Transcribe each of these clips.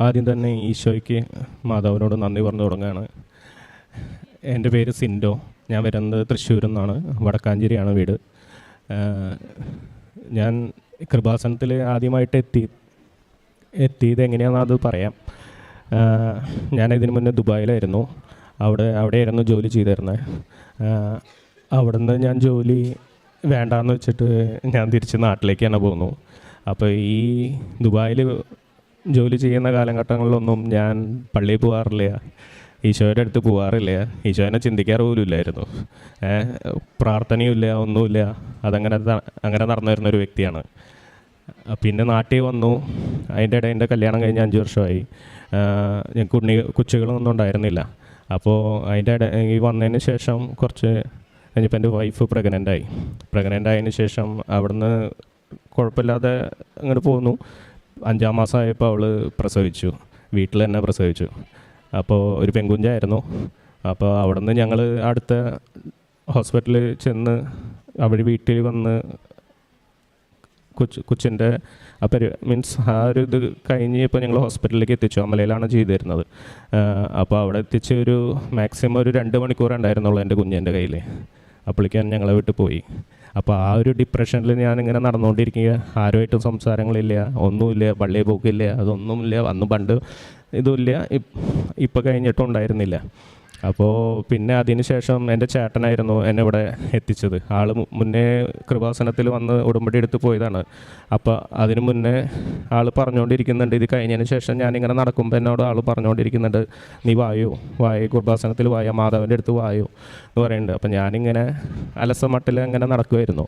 ആദ്യം തന്നെ ഈശോയ്ക്ക് മാതാവിനോട് നന്ദി പറഞ്ഞു തുടങ്ങുകയാണ്. എന്റെ പേര് സിൻഡോ. ഞാൻ വരുന്നത് തൃശ്ശൂരിൽ നിന്നാണ്. വടക്കാഞ്ചേരിയാണ് വീട്. ഞാൻ കൃപാസനത്തിൽ ആദ്യമായിട്ട് എത്തി എത്തിയത് എങ്ങനെയാണെന്ന് അത് പറയാം. ഇതിനു മുന്നേ ദുബായിലായിരുന്നു. അവിടെ അവിടെയായിരുന്നു ജോലി ചെയ്തിരുന്നത്. അവിടെ അവിടുന്ന് ഞാൻ ജോലി വേണ്ടാന്ന് വെച്ചിട്ട് ഞാൻ തിരിച്ച് നാട്ടിലേക്ക് തന്നെ പോന്നു അപ്പോൾ ഈ ദുബായിൽ ജോലി ചെയ്യുന്ന കാലഘട്ടങ്ങളിലൊന്നും ഞാൻ പള്ളിയിൽ പോകാറില്ല. ഈശോയുടെ അടുത്ത് പോകാറില്ല. ഈശോനെ ചിന്തിക്കാറ് ഏഹ് പ്രാർത്ഥനയുമില്ല ഒന്നുമില്ല. അതങ്ങനെ അങ്ങനെ നടന്നു വരുന്ന ഒരു വ്യക്തിയാണ്. പിന്നെ നാട്ടിൽ വന്നു. അതിന്റെ ഇടയിൽ എന്റെ കല്യാണം കഴിഞ്ഞ് അഞ്ച് വർഷമായി. ഞങ്ങൾക്ക് ഉണ്ണി കൊച്ചുകളൊന്നും ഉണ്ടായിരുന്നില്ല. അപ്പോൾ അതിന്റെ ഇട ഈ വന്നതിന് ശേഷം കുറച്ച് കഴിഞ്ഞപ്പോൾ എന്റെ വൈഫ് പ്രഗ്നന്റായി. പ്രഗ്നന്റ് ആയതിനു ശേഷം അവിടുന്ന് കുഴപ്പമില്ലാതെ അങ്ങോട്ട് പോന്നു. അഞ്ചാം മാസമായപ്പോൾ അവൾ പ്രസവിച്ചു. വീട്ടിൽ തന്നെ പ്രസവിച്ചു. അപ്പോൾ ഒരു പെൺകുഞ്ഞായിരുന്നു. അപ്പോൾ അവിടെ നിന്ന് ഞങ്ങൾ അടുത്ത ഹോസ്പിറ്റലിൽ ചെന്ന് അവർ വീട്ടിൽ വന്ന് കൊച്ചു കൊച്ചിന്റെ പരി മീൻസ് ആ ഒരു ഇത് കഴിഞ്ഞ് ഇപ്പോൾ ഞങ്ങൾ ഹോസ്പിറ്റലിലേക്ക് എത്തിച്ചു. അമലയിലാണ് ചെയ്തിരുന്നത്. അപ്പോൾ അവിടെ എത്തിച്ച് ഒരു മാക്സിമം ഒരു രണ്ട് മണിക്കൂർ ഉണ്ടായിരുന്നുള്ളൂ എന്റെ കുഞ്ഞിന്റെ കയ്യിൽ. അപ്പോഴേക്കാണ് ഞങ്ങളെ വിട്ട് പോയി. അപ്പോൾ ആ ഒരു ഡിപ്രഷനിൽ ഇങ്ങനെ നടന്നുകൊണ്ടിരിക്കുക. ആരുമായിട്ടും സംസാരങ്ങളില്ല. ഒന്നുമില്ല. പള്ളി പോക്കില്ല. അതൊന്നുമില്ല. അന്ന് പണ്ട് ഇതുമില്ല. ഇപ്പം കഴിഞ്ഞിട്ടും ഉണ്ടായിരുന്നില്ല. അപ്പോൾ പിന്നെ അതിനുശേഷം എന്റെ ചേട്ടനായിരുന്നു എന്നെ ഇവിടെ എത്തിച്ചത്. ആൾ മുന്നേ കൃപാസനത്തിൽ വന്ന് ഉടമ്പടി എടുത്ത് പോയതാണ്. അപ്പോൾ അതിനു മുന്നേ ആൾ പറഞ്ഞുകൊണ്ടിരിക്കുന്നുണ്ട് ഇത് കഴിഞ്ഞതിന് ശേഷം ഞാനിങ്ങനെ നടക്കുമ്പോൾ എന്നോട് ആൾ പറഞ്ഞുകൊണ്ടിരിക്കുന്നുണ്ട് നീ വായു വായ കൃപാസനത്തിൽ വായ മാധവന്റെ അടുത്ത് വായു എന്ന് പറയുന്നുണ്ട്. അപ്പോൾ ഞാനിങ്ങനെ അലസമട്ടിൽ അങ്ങനെ നടക്കുമായിരുന്നു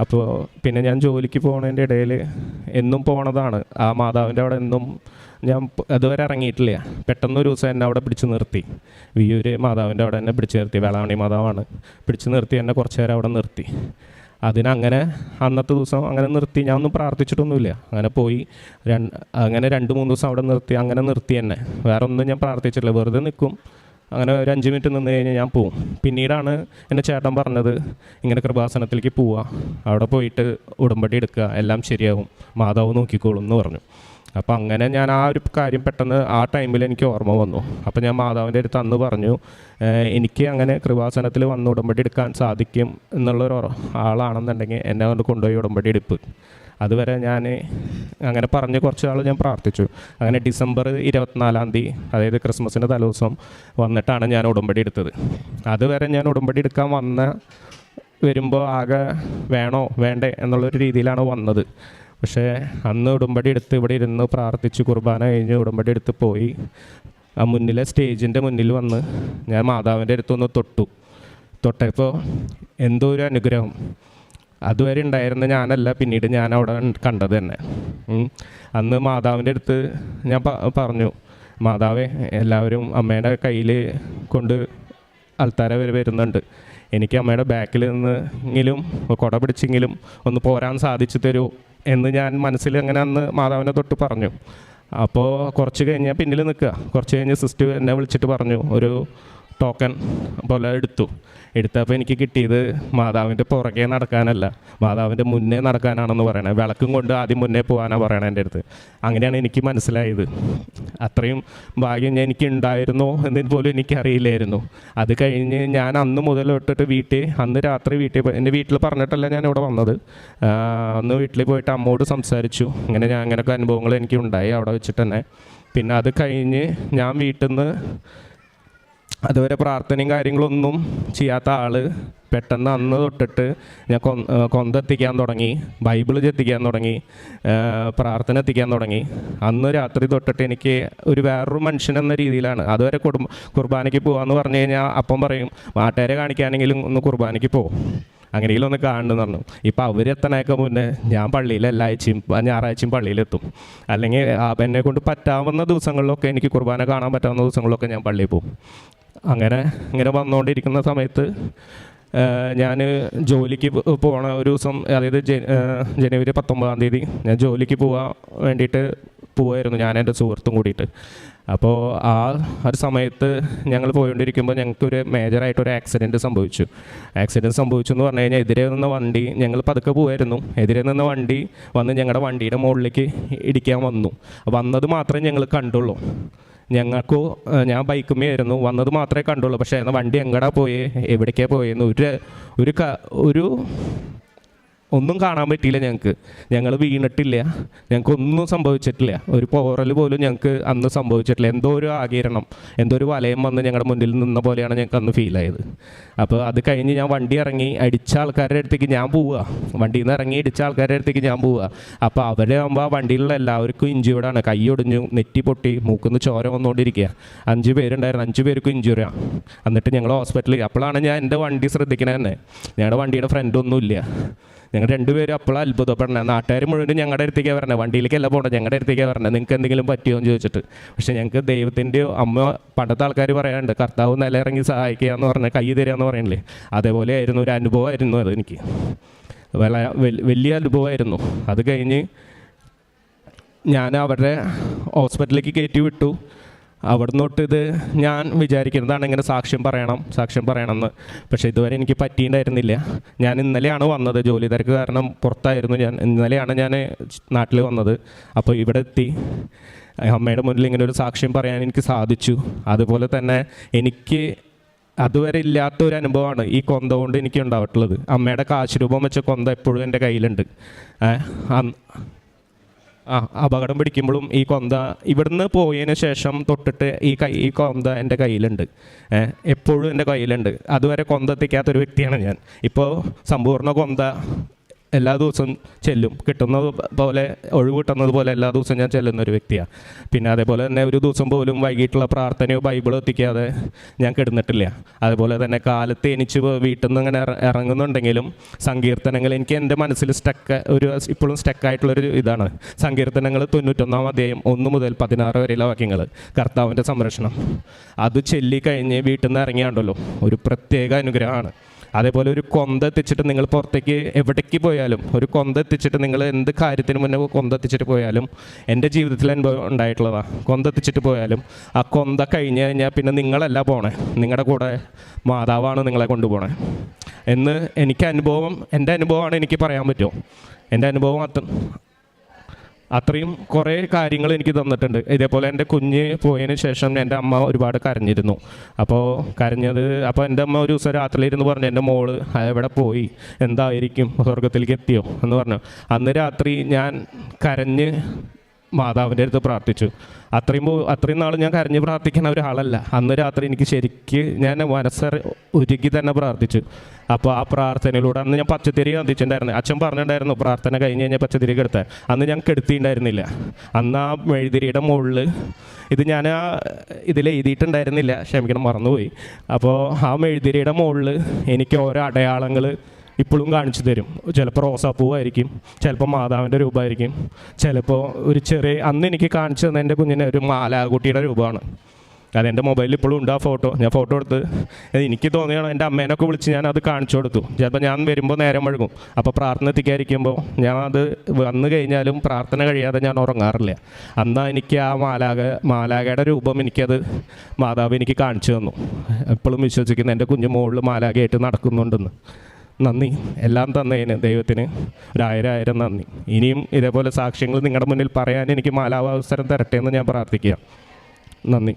അപ്പോൾ പിന്നെ ഞാൻ ജോലിക്ക് പോകുന്നതിന്റെ ഇടയിൽ എന്നും പോണതാണ്. ആ മാതാവിന്റെ അവിടെ എന്നും ഞാൻ അതുവരെ ഇറങ്ങിയിട്ടില്ല. പെട്ടെന്ന് ഒരു ദിവസം എന്നെ അവിടെ പിടിച്ചു നിർത്തി. വിയൂര് മാതാവിന്റെ അവിടെ എന്നെ പിടിച്ചു നിർത്തി. വേളാവണി മാതാവാണ്. പിടിച്ചു നിർത്തി എന്നെ കുറച്ച് നേരം അവിടെ നിർത്തി. അതിനങ്ങനെ അന്നത്തെ ദിവസം അങ്ങനെ നിർത്തി. ഞാൻ ഒന്നും പ്രാർത്ഥിച്ചിട്ടൊന്നുമില്ല. അങ്ങനെ പോയി. അങ്ങനെ രണ്ട് മൂന്ന് ദിവസം അവിടെ നിർത്തി. അങ്ങനെ നിർത്തി എന്നെ. വേറെ ഒന്നും ഞാൻ പ്രാർത്ഥിച്ചിട്ടില്ല. വെറുതെ നിൽക്കും അങ്ങനെ ഒരു അഞ്ച് മിനിറ്റ് നിന്ന് കഴിഞ്ഞാൽ ഞാൻ പോവും. പിന്നീടാണ് എന്റെ ചേട്ടൻ പറഞ്ഞത് ഇങ്ങനെ കൃപാസനത്തിലേക്ക് പോവുക അവിടെ പോയിട്ട് ഉടമ്പടി എടുക്കുക. എല്ലാം ശരിയാവും. മാതാവ് നോക്കിക്കോളും എന്ന് പറഞ്ഞു. അപ്പോൾ അങ്ങനെ ഞാൻ ആ ഒരു കാര്യം പെട്ടെന്ന് ആ ടൈമിൽ എനിക്ക് ഓർമ്മ വന്നു. അപ്പോൾ ഞാൻ മാതാവിന്റെ അടുത്ത് അന്ന് പറഞ്ഞു എനിക്ക് അങ്ങനെ കൃപാസനത്തിൽ വന്ന് ഉടമ്പടി എടുക്കാൻ സാധിക്കും എന്നുള്ളൊരു ആളാണെന്നുണ്ടെങ്കിൽ എന്നെ കൊണ്ട് കൊണ്ടുപോയി ഉടമ്പടി എടുപ്പ്. അതുവരെ ഞാൻ അങ്ങനെ പറഞ്ഞ് കുറച്ച് നാൾ ഞാൻ പ്രാർത്ഥിച്ചു. അങ്ങനെ ഡിസംബർ ഇരുപത്തിനാലാം തീയതി അതായത് ക്രിസ്മസിന്റെ തലേദിവസം വന്നിട്ടാണ് ഞാൻ ഉടമ്പടി എടുത്തത്. അതുവരെ ഞാൻ ഉടമ്പടി എടുക്കാൻ വന്ന വരുമ്പോൾ ആകെ വേണോ വേണ്ടേ എന്നുള്ളൊരു രീതിയിലാണ് വന്നത്. പക്ഷേ അന്ന് ഉടമ്പടി എടുത്ത് ഇവിടെ ഇരുന്ന് പ്രാർത്ഥിച്ച് കുർബാന കഴിഞ്ഞ് ഉടമ്പടി എടുത്ത് പോയി. ആ മുന്നിലെ സ്റ്റേജിന്റെ മുന്നിൽ വന്ന് ഞാൻ മാതാവിന്റെ അടുത്തൊന്ന് തൊട്ടു. തൊട്ടപ്പോൾ എന്തോ ഒരു അനുഗ്രഹം. അതുവരെ ഉണ്ടായിരുന്ന ഞാനല്ല പിന്നീട് ഞാൻ അവിടെ കണ്ടത് തന്നെ. അന്ന് മാതാവിന്റെ അടുത്ത് ഞാൻ പറഞ്ഞു മാതാവേ എല്ലാവരും അമ്മയുടെ കയ്യിൽ കൊണ്ട് ആൾത്താര വരെ വരുന്നുണ്ട്. എനിക്ക് അമ്മയുടെ ബാക്കിൽ നിന്നെങ്കിലും കുട പിടിച്ചെങ്കിലും ഒന്ന് പോരാൻ സാധിച്ചു തരൂ എന്ന് ഞാൻ മനസ്സിൽ അങ്ങനെ അന്ന് മാതാവിനെ തൊട്ട് പറഞ്ഞു. അപ്പോൾ കുറച്ച് കഴിഞ്ഞാൽ പിന്നിൽ നിൽക്കുക. കുറച്ച് കഴിഞ്ഞ് സിസ്റ്റർ എന്നെ വിളിച്ചിട്ട് പറഞ്ഞു ഒരു ടോക്കൺ പോലെ എടുത്തു. എടുത്തപ്പോൾ എനിക്ക് കിട്ടിയത് മാതാവിന്റെ പുറകെ നടക്കാനല്ല. മാതാവിന്റെ മുന്നേ നടക്കാനാണെന്ന് പറയണത് വിളക്കും കൊണ്ട് ആദ്യം മുന്നേ പോകാനാണ് പറയണത് എന്റെ അടുത്ത്. അങ്ങനെയാണ് എനിക്ക് മനസ്സിലായത്. അത്രയും ഭാഗ്യം ഞാൻ എനിക്ക് ഉണ്ടായിരുന്നോ എന്നതിന് പോലും എനിക്കറിയില്ലായിരുന്നു. അത് കഴിഞ്ഞ് ഞാൻ അന്ന് മുതൽ തൊട്ടിട്ട് വീട്ടിൽ അന്ന് രാത്രി വീട്ടിൽ എന്റെ വീട്ടിൽ പറഞ്ഞിട്ടല്ല ഞാൻ ഇവിടെ വന്നത്. അന്ന് വീട്ടിൽ പോയിട്ട് അമ്മോട് സംസാരിച്ചു. ഇങ്ങനെ ഞാൻ അങ്ങനെയൊക്കെ അനുഭവങ്ങൾ എനിക്ക് ഉണ്ടായി അവിടെ വെച്ചിട്ട് തന്നെ. പിന്നെ അത് കഴിഞ്ഞ് ഞാൻ വീട്ടിൽ നിന്ന് അതുവരെ പ്രാർത്ഥനയും കാര്യങ്ങളൊന്നും ചെയ്യാത്ത ആൾ പെട്ടെന്ന് അന്ന് തൊട്ടിട്ട് ഞാൻ കൊ കൊന്തെത്തിക്കാൻ തുടങ്ങി ബൈബിൾ ചെത്തിക്കാൻ തുടങ്ങി പ്രാർത്ഥന എത്തിക്കാൻ തുടങ്ങി. അന്ന് രാത്രി തൊട്ടിട്ട് എനിക്ക് ഒരു വേറൊരു മനുഷ്യൻ എന്ന രീതിയിലാണ്. അതുവരെ കുടുംബ കുർബാനയ്ക്ക് പോകാമെന്ന് പറഞ്ഞു കഴിഞ്ഞാൽ അപ്പം പറയും നാട്ടുകാരെ കാണിക്കാനെങ്കിലും ഒന്ന് കുർബാനയ്ക്ക് പോകും അങ്ങനെയെങ്കിലും ഒന്ന് കാണണമെന്ന് പറഞ്ഞു. ഇപ്പം അവരെത്തണേക്ക് മുന്നേ ഞാൻ പള്ളിയിൽ എല്ലാ ആഴ്ചയും ഞായറാഴ്ചയും പള്ളിയിലെത്തും. അല്ലെങ്കിൽ എന്നെ കൊണ്ട് പറ്റാവുന്ന ദിവസങ്ങളിലൊക്കെ എനിക്ക് കുർബാന കാണാൻ പറ്റാവുന്ന ദിവസങ്ങളിലൊക്കെ ഞാൻ പള്ളിയിൽ പോകും. അങ്ങനെ ഇങ്ങനെ വന്നുകൊണ്ടിരിക്കുന്ന സമയത്ത് ഞാൻ ജോലിക്ക് പോകണ ഒരു ദിവസം അതായത് ജനുവരി പത്തൊമ്പതാം തീയതി ഞാൻ ജോലിക്ക് പോകാൻ വേണ്ടിയിട്ട് പോവായിരുന്നു ഞാൻ എന്റെ സുഹൃത്തും കൂടിയിട്ട്. അപ്പോൾ ആ ഒരു സമയത്ത് ഞങ്ങൾ പോയിക്കൊണ്ടിരിക്കുമ്പോൾ ഞങ്ങൾക്കൊരു മേജറായിട്ടൊരു ആക്സിഡന്റ് സംഭവിച്ചു. ആക്സിഡന്റ് സംഭവിച്ചു എന്ന് പറഞ്ഞു കഴിഞ്ഞാൽ എതിരെ നിന്ന വണ്ടി ഞങ്ങൾ പതുക്കെ പോയായിരുന്നു എതിരെ നിന്ന വണ്ടി വന്ന് ഞങ്ങളുടെ വണ്ടിയുടെ മുകളിലേക്ക് ഇടിക്കാൻ വന്നു. വന്നത് മാത്രമേ ഞങ്ങൾ കണ്ടുള്ളൂ. ഞങ്ങൾക്കോ ഞാൻ ബൈക്കുമേ ആയിരുന്നു. വന്നത് മാത്രമേ കണ്ടുള്ളൂ. പക്ഷേ വണ്ടി എങ്ങടാ പോയേ? എവിടേക്കാണ് പോയെന്ന്? ഒരു ഒരു ഒരു ഒന്നും കാണാൻ പറ്റിയില്ല ഞങ്ങൾക്ക്. ഞങ്ങൾ വീണിട്ടില്ല. ഞങ്ങൾക്ക് ഒന്നും സംഭവിച്ചിട്ടില്ല. ഒരു പോറൽ പോലും ഞങ്ങൾക്ക് അന്ന് സംഭവിച്ചിട്ടില്ല. എന്തോ ഒരു ആകിരണം എന്തോ ഒരു വലയം വന്ന് ഞങ്ങളുടെ മുന്നിൽ നിന്ന പോലെയാണ് ഞങ്ങൾക്ക് അന്ന് ഫീൽ ആയത്. അപ്പോൾ അത് കഴിഞ്ഞ് ഞാൻ വണ്ടി ഇറങ്ങി അടിച്ച ആൾക്കാരുടെ അടുത്തേക്ക് ഞാൻ പോവുക. വണ്ടിയിൽ നിന്ന് ഇറങ്ങി അടിച്ച ആൾക്കാരുടെ അടുത്തേക്ക് ഞാൻ പോവുക. അപ്പോൾ അവരെ ആകുമ്പോൾ ആ വണ്ടിയിലുള്ള എല്ലാവർക്കും ഇഞ്ചുറിയാണ് കൈ ഒടിഞ്ഞു നെറ്റി പൊട്ടി മൂക്കുന്ന് ചോര വന്നുകൊണ്ടിരിക്കുക അഞ്ച് പേരുണ്ടായിരുന്നു. അഞ്ച് പേർക്കും ഇഞ്ചുറിയാണ് എന്നിട്ട് ഞങ്ങൾ ഹോസ്പിറ്റലിൽ അപ്പോഴാണ് ഞാൻ എന്റെ വണ്ടി ശ്രദ്ധിക്കണത് തന്നെ. ഞങ്ങളുടെ വണ്ടിയുടെ ഫ്രണ്ടൊന്നുമില്ല ഞങ്ങൾ രണ്ടുപേരും അപ്പോഴും അത്ഭുതപ്പെടണേ നാട്ടുകാർ മുഴുവൻ ഞങ്ങളുടെ അടുത്തേക്കാണ് പറഞ്ഞത് വണ്ടിയിലേക്കല്ല പോകണം ഞങ്ങളുടെ അടുത്തേക്കാണ് പറഞ്ഞത് നിങ്ങൾക്ക് എന്തെങ്കിലും പറ്റിയോ എന്ന് ചോദിച്ചിട്ട്. പക്ഷേ ഞങ്ങൾക്ക് ദൈവത്തിന്റെ അമ്മ പണ്ടത്തെ ആൾക്കാർ പറയാറുണ്ട് കർത്താവ് നിലയിറങ്ങി സഹായിക്കുക എന്ന് പറഞ്ഞാൽ കൈ തരിക എന്ന് പറയണില്ലേ? അതേപോലെ ആയിരുന്നു ഒരു അനുഭവമായിരുന്നു അത് എനിക്ക്. വല- വലിയ അനുഭവമായിരുന്നു. അത് കഴിഞ്ഞ് ഞാൻ അവരുടെ ഹോസ്പിറ്റലിലേക്ക് കയറ്റി വിട്ടു. അവിടുന്ന് തൊട്ട് ഇത് ഞാൻ വിചാരിക്കുന്നതാണ് ഇങ്ങനെ സാക്ഷ്യം പറയണം സാക്ഷ്യം പറയണം എന്ന് പക്ഷേ ഇതുവരെ എനിക്ക് പറ്റിയിട്ടുണ്ടായിരുന്നില്ല. ഞാൻ ഇന്നലെയാണ് വന്നത്. ജോലി തിരക്ക് കാരണം പുറത്തായിരുന്നു ഞാൻ. ഇന്നലെയാണ് ഞാൻ നാട്ടിൽ വന്നത്. അപ്പോൾ ഇവിടെ എത്തി. അമ്മയുടെ മുന്നിൽ ഇങ്ങനെ ഒരു സാക്ഷ്യം പറയാൻ എനിക്ക് സാധിച്ചു. അതുപോലെ തന്നെ എനിക്ക് അതുവരെ ഇല്ലാത്ത ഒരു അനുഭവമാണ് ഈ കൊന്ത കൊണ്ട് എനിക്ക് ഉണ്ടായിട്ടുള്ളത്. അമ്മയുടെ കാശുരൂപം വെച്ച കൊന്ത എപ്പോഴും എന്റെ കയ്യിലുണ്ട്. ആ അപകടം പിടിക്കുമ്പോഴും ഈ കൊന്ത ഇവിടുന്ന് പോയതിന് ശേഷം തൊട്ടിട്ട് ഈ കൈ ഈ കൊന്ത എന്റെ കയ്യിലുണ്ട്. എപ്പോഴും എന്റെ കയ്യിലുണ്ട്. അതുവരെ കൊന്ത എത്തിക്കാത്തൊരു വ്യക്തിയാണ് ഞാൻ. ഇപ്പോൾ സമ്പൂർണ കൊന്ത എല്ലാ ദിവസവും ചെല്ലും. കിട്ടുന്നത് പോലെ ഒഴിവ് കിട്ടുന്നത് പോലെ എല്ലാ ദിവസവും ഞാൻ ചെല്ലുന്ന ഒരു വ്യക്തിയാണ്. പിന്നെ അതേപോലെ തന്നെ ഒരു ദിവസം പോലും വൈകിട്ടുള്ള പ്രാർത്ഥനയോ ബൈബിളോ എത്തിക്കാതെ ഞാൻ കിടന്നിട്ടില്ല. അതുപോലെ തന്നെ കാലത്ത് എനിച്ച് വീട്ടിൽ നിന്ന് ഇങ്ങനെ ഇറങ്ങുന്നുണ്ടെങ്കിലും സങ്കീർത്തനങ്ങൾ എനിക്ക് എന്റെ മനസ്സിൽ സ്റ്റക്ക് ഒരു ഇപ്പോഴും സ്റ്റക്കായിട്ടുള്ളൊരു ഇതാണ്. സങ്കീർത്തനങ്ങൾ തൊണ്ണൂറ്റൊന്നാം അധ്യായം ഒന്ന് മുതൽ പതിനാറ് വരെയുള്ള വാക്യങ്ങൾ. കർത്താവിന്റെ സംരക്ഷണം. അത് ചൊല്ലിക്കഴിഞ്ഞ് വീട്ടിൽ നിന്ന് ഇറങ്ങിയാണ്ടല്ലോ. ഒരു പ്രത്യേക അനുഗ്രഹമാണ്. അതേപോലെ ഒരു കൊന്ത എത്തിച്ചിട്ട് നിങ്ങൾ പുറത്തേക്ക് എവിടേക്ക് പോയാലും ഒരു കൊന്ത എത്തിച്ചിട്ട് നിങ്ങൾ എന്ത് കാര്യത്തിന് മുന്നേ കൊന്ത എത്തിച്ചിട്ട് പോയാലും എന്റെ ജീവിതത്തിൽ അനുഭവം ഉണ്ടായിട്ടുള്ളതാണ് കൊന്ത എത്തിച്ചിട്ട് പോയാലും ആ കൊന്ത കഴിഞ്ഞ് കഴിഞ്ഞാൽ പിന്നെ നിങ്ങളല്ല പോണേ. നിങ്ങളുടെ കൂടെ മാതാവാണ് നിങ്ങളെ കൊണ്ടുപോണേ. എന്ന് എനിക്ക് അനുഭവം എന്റെ അനുഭവമാണ് എനിക്ക് പറയാൻ പറ്റുമോ എന്റെ അനുഭവം അത്ര അത്രയും കുറേ കാര്യങ്ങൾ എനിക്ക് തന്നിട്ടുണ്ട്. ഇതേപോലെ എന്റെ കുഞ്ഞ് പോയതിന് ശേഷം എന്റെ അമ്മ ഒരുപാട് കരഞ്ഞിരുന്നു. അപ്പോൾ കരഞ്ഞത് അപ്പോൾ എന്റെ അമ്മ ഒരു ദിവസം രാത്രിയിലിരുന്ന് പറഞ്ഞു എന്റെ മോൾ എവിടെ പോയി? എന്തായിരിക്കും സ്വർഗത്തിലേക്ക് എത്തിയോ? എന്ന് പറഞ്ഞു. അന്ന് രാത്രി ഞാൻ കരഞ്ഞ് മാതാവിന്റെ അടുത്ത് പ്രാർത്ഥിച്ചു. അത്രയും അത്രയും നാൾ ഞാൻ കരഞ്ഞ് പ്രാർത്ഥിക്കുന്ന ഒരാളല്ല. അന്ന് രാത്രി എനിക്ക് ശരിക്ക് ഞാൻ മനസ്സർ ഒരുക്കി തന്നെ പ്രാർത്ഥിച്ചു. അപ്പോൾ ആ പ്രാർത്ഥനയിലൂടെ അന്ന് ഞാൻ പച്ചത്തിരി കത്തിച്ചിട്ടുണ്ടായിരുന്നു അച്ഛൻ പറഞ്ഞിട്ടുണ്ടായിരുന്നു പ്രാർത്ഥന കഴിഞ്ഞ് കഴിഞ്ഞാൽ പച്ചത്തിരി കെടുത്താൻ അന്ന് ഞാൻ കെടുത്തിയിട്ടുണ്ടായിരുന്നില്ല. അന്ന് ആ മെഴുതിരിയുടെ മുകളിൽ ഇത് ഞാൻ ആ ഇതിൽ എഴുതിയിട്ടുണ്ടായിരുന്നില്ല. ക്ഷമിക്കണം മറന്നുപോയി. അപ്പോൾ ആ മെഴുതിരിയുടെ മുകളിൽ എനിക്ക് ഓരോ അടയാളങ്ങൾ ഇപ്പോഴും കാണിച്ചു തരും. ചിലപ്പോൾ റോസാപ്പൂവായിരിക്കും ചിലപ്പോൾ മാതാവിന്റെ രൂപമായിരിക്കും ചിലപ്പോൾ ഒരു ചെറിയ അന്ന് എനിക്ക് കാണിച്ചു തന്ന എന്റെ കുഞ്ഞിനെ ഒരു മാലാകുട്ടിയുടെ രൂപമാണ്. അതെന്റെ മൊബൈലിൽ ഇപ്പോഴും ഉണ്ട് ആ ഫോട്ടോ ഞാൻ ഫോട്ടോ എടുത്ത് എനിക്ക് തോന്നിയാണ് എന്റെ അമ്മേനൊക്കെ വിളിച്ച് ഞാൻ അത് കാണിച്ചു കൊടുത്തു. ചിലപ്പോൾ ഞാൻ വരുമ്പോൾ നേരം വഴുകും. അപ്പോൾ പ്രാർത്ഥന എത്തിക്കാതിരിക്കുമ്പോൾ ഞാൻ അത് വന്നു കഴിഞ്ഞാലും പ്രാർത്ഥന കഴിയാതെ ഞാൻ ഉറങ്ങാറില്ല. അന്നാ എനിക്ക് ആ മാലാക മാലാകയുടെ രൂപം എനിക്കത് മാതാവ് എനിക്ക് കാണിച്ചു തന്നു. എപ്പോഴും വിശ്വസിക്കുന്നു എന്റെ കുഞ്ഞു മുകളിൽ മാലാകയായിട്ട് നടക്കുന്നുണ്ടെന്ന്. നന്ദി. എല്ലാം തന്നതിന് ദൈവത്തിന് ഒരായിരം ആയിരം നന്ദി. ഇനിയും ഇതേപോലെ സാക്ഷ്യങ്ങൾ നിങ്ങളുടെ മുന്നിൽ പറയാൻ എനിക്ക് മാലാവസരം തരട്ടെ എന്ന് ഞാൻ പ്രാർത്ഥിക്കുക. നന്ദി.